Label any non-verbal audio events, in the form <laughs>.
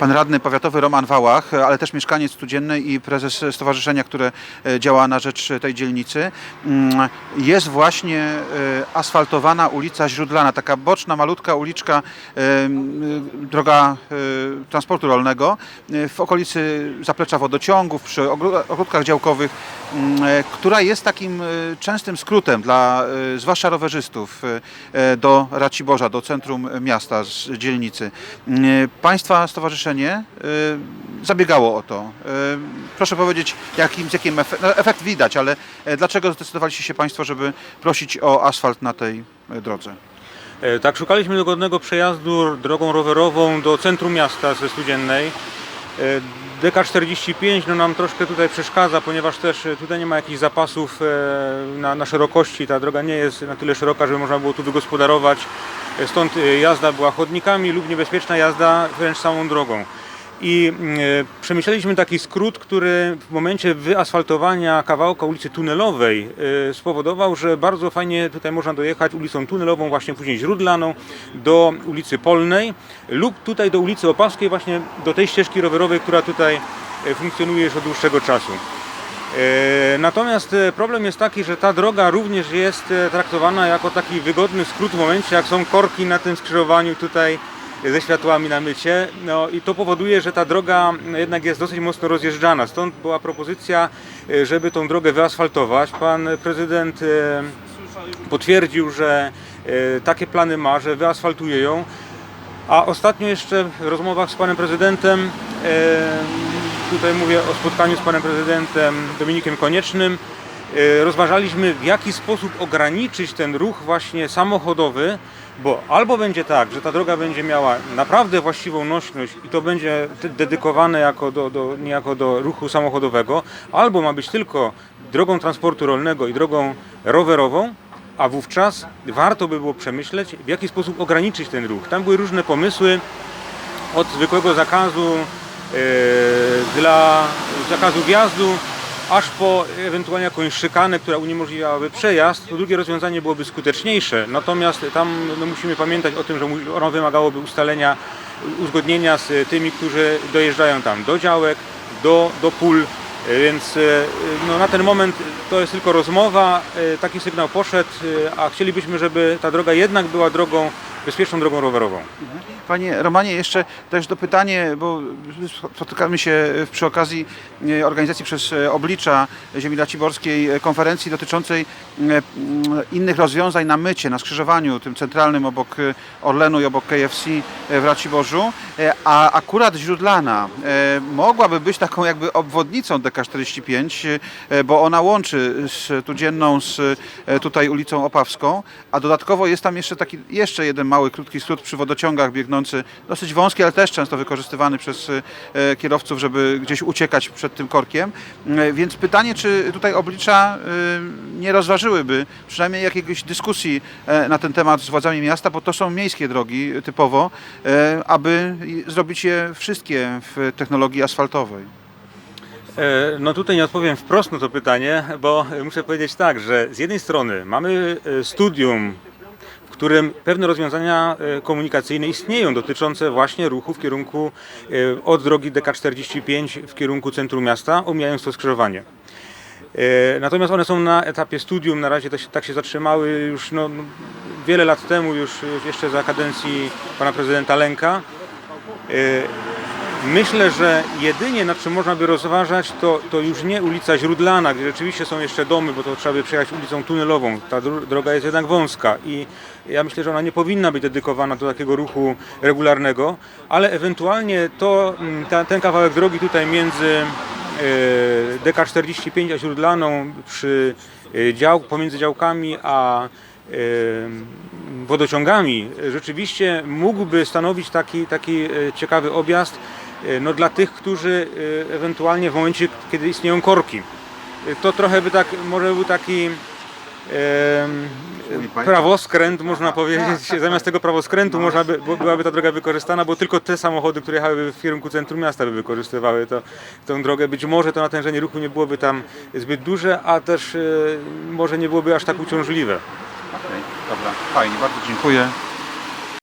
pan radny powiatowy Roman Wałach, ale też mieszkaniec Studziennej i prezes stowarzyszenia, które e, działa na rzecz tej dzielnicy. Mm, Jest właśnie e, asfaltowana ulica Źródlana, taka boczna, malutka uliczka, droga e, transportu rolnego w okolicy zaplecza wodociągów, przy ogródkach działkowych, m, e, która jest takim częstym skrótem dla zwłaszcza rowerzystów do Raciborza, do centrum miasta z dzielnicy. M, Państwa stowarzyszenie e, zabiegało o to. E, Proszę powiedzieć, jakim, z jakim efekt, no, efekt widać, ale e, dlaczego zdecydowaliście się Państwo, żeby prosić o asfalt na tej e, drodze? E, Tak, szukaliśmy dogodnego przejazdu drogą rowerową do centrum miasta ze Studziennej. E, DK45 no nam troszkę tutaj przeszkadza, ponieważ też tutaj nie ma jakichś zapasów na, na szerokości. Ta droga nie jest na tyle szeroka, żeby można było tu wygospodarować. Stąd e, jazda była chodnikami lub niebezpieczna jazda wręcz samą drogą. I e, przemyśleliśmy taki skrót, który w momencie wyasfaltowania kawałka ulicy Tunelowej e, spowodował, że bardzo fajnie tutaj można dojechać ulicą Tunelową, właśnie później Źródlaną, do ulicy Polnej lub tutaj do ulicy Opawskiej, właśnie do tej ścieżki rowerowej, która tutaj funkcjonuje już od dłuższego czasu. E, Natomiast e, problem jest taki, że ta droga również jest e, traktowana jako taki wygodny skrót w momencie, jak są korki na tym skrzyżowaniu tutaj ze światłami na mycie. No i to powoduje, że ta droga jednak jest dosyć mocno rozjeżdżana. Stąd była propozycja, żeby tą drogę wyasfaltować. Pan prezydent potwierdził, że takie plany ma, że wyasfaltuje ją. A ostatnio jeszcze w rozmowach z panem prezydentem, tutaj mówię o spotkaniu z panem prezydentem Dominikiem Koniecznym, e, rozważaliśmy w jaki sposób ograniczyć ten ruch właśnie samochodowy, bo albo będzie tak, że ta droga będzie miała naprawdę właściwą nośność i to będzie dedykowane jako do, do, niejako do ruchu samochodowego, albo ma być tylko drogą transportu rolnego i drogą rowerową, a wówczas warto by było przemyśleć, w jaki sposób ograniczyć ten ruch. Tam były różne pomysły, od zwykłego zakazu dla zakazu wjazdu, aż po ewentualnie jakąś szykanę, która uniemożliwiałaby przejazd. To drugie rozwiązanie byłoby skuteczniejsze. Natomiast tam no, musimy pamiętać o tym, że ono wymagałoby ustalenia, uzgodnienia z tymi, którzy dojeżdżają tam do działek, do, do pól. E, Więc e, no, na ten moment to jest tylko rozmowa, e, taki sygnał poszedł, e, a chcielibyśmy, żeby ta droga jednak była drogą, bezpieczną drogą rowerową. Panie Romanie, jeszcze też do pytanie, bo spotykamy się przy okazji e, organizacji przez e, oblicza Ziemi Raciborskiej e, konferencji dotyczącej innych rozwiązań na mycie, na skrzyżowaniu tym centralnym obok Orlenu i obok KFC w Raciborzu, a akurat Źródlana mogłaby być taką jakby obwodnicą DK45, e, bo ona łączy z Tudzienną z e, tutaj ulicą Opawską, a dodatkowo jest tam jeszcze taki, jeszcze jeden mały, krótki skrót przy wodociągach biegnący, dosyć wąski, ale też często wykorzystywany przez e, kierowców, żeby gdzieś uciekać przed tym korkiem. E, Więc pytanie, czy tutaj oblicza e, nie rozważyłyby przynajmniej jakiejś dyskusji na ten temat z władzami miasta, bo to są miejskie drogi typowo, aby zrobić je wszystkie w technologii asfaltowej. No tutaj nie odpowiem wprost na to pytanie, bo muszę powiedzieć tak, że z jednej strony mamy studium, którym pewne rozwiązania e, komunikacyjne istnieją dotyczące właśnie ruchu w kierunku e, od drogi DK45 w kierunku centrum miasta, omijając to skrzyżowanie. E, Natomiast one są na etapie studium, na razie się, tak się zatrzymały już no, no, wiele lat temu, już, jeszcze za kadencji pana prezydenta Lęka. Myślę, że jedynie nad czym można by rozważać, to, to już nie ulica Źródlana, gdzie rzeczywiście są jeszcze domy, bo to trzeba by przejechać ulicą tunelową. Ta dro- droga jest jednak wąska i ja myślę, że ona nie powinna być dedykowana do takiego ruchu regularnego, ale ewentualnie to, mm, ta, ten kawałek drogi tutaj między e, DK45 a Źródlaną przy e, dział, pomiędzy działkami a e, wodociągami rzeczywiście mógłby stanowić taki, taki ciekawy objazd no, dla tych, którzy e, ewentualnie w momencie, kiedy istnieją korki. E, To trochę by tak, może był taki pan? prawoskręt, można powiedzieć. <laughs> Zamiast tego prawoskrętu można by, byłaby ta droga wykorzystana, bo tylko te samochody, które jechałyby w kierunku centrum miasta by wykorzystywały to, tą drogę. Być może to natężenie ruchu nie byłoby tam zbyt duże, a też e, może nie byłoby aż tak uciążliwe. Okej, dobra, fajnie, bardzo dziękuję.